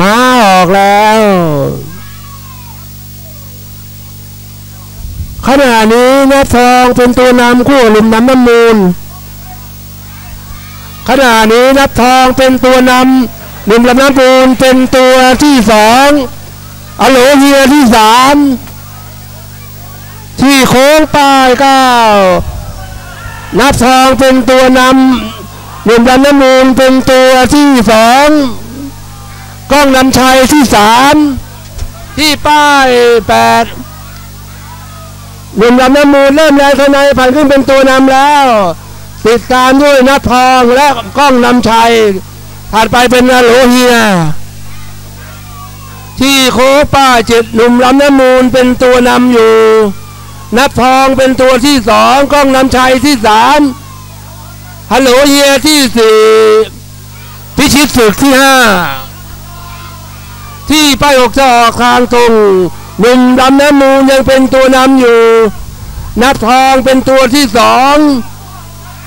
มาออกแล้วขณะนี้นัทองเป็นตัวนำคู่ลุมน้ำน้ำมูลขณะนี้นับทองเป็นตัวนำหนุ่มลำน้ำปูนเป็นตัวที่สองอโลเฮียที่สามที่โค้งป้ายเก้านับทองเป็นตัวนำหนุ่มลำน้ำมูลเป็นตัวที่สอง กล้องนำชัยที่สามที่ป้ายแปดหนุ่มลำน้ำมูลเริ่มแรงข้างในผ่านขึ้นเป็นตัวนำแล้ว ติดตามด้วยนัททองและกล้องนำชัยถัดไปเป็นอโลเฮีย ที่โคป้าเจ็ดหนุ่มลำน้ำมูลเป็นตัวนำอยู่ นัททองเป็นตัวที่สองกล้องนำชัยที่สามฮัลโหลเฮียที่สี่พิชิตศึกที่ห้า ที่ป้ายอกจะออกทางตรงหนุ่มลำน้ำมูลยังเป็นตัวนำอยู่ นับทองเป็นตัวที่สอง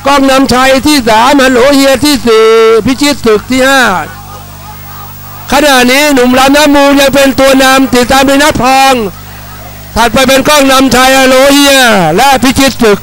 กล้องนำชัยที่สามฮัลโหลเฮียที่สี่พิชิตศึกที่ห้าขณะนี้หนุ่มลำน้ำมูลยังเป็นตัวนำติดตามด้วยนับทอง ถัดไปเป็นกล้องนำชัยฮัลโหลเฮียและพิชิตศึก